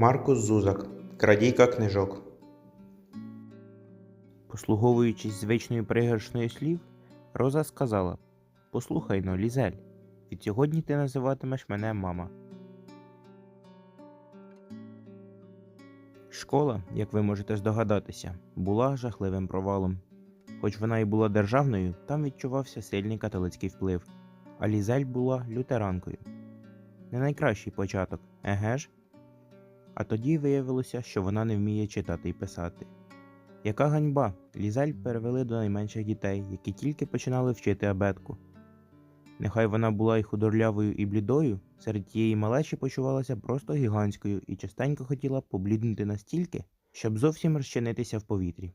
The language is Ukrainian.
Маркус Зузак. Крадійка книжок. Послуговуючись звичною пригоршною слів, Роза сказала: Послухай но, Лізель, від сьогодні ти називатимеш мене мама. Школа, як ви можете здогадатися, була жахливим провалом. Хоч вона і була державною, там відчувався сильний католицький вплив, а Лізель була лютеранкою. Не найкращий початок, еге ж? А тоді виявилося, що вона не вміє читати і писати. Яка ганьба! Лізель перевели до найменших дітей, які тільки починали вчити абетку. Нехай вона була і худорлявою, і блідою, серед тієї малечі почувалася просто гігантською і частенько хотіла побліднути настільки, щоб зовсім розчинитися в повітрі.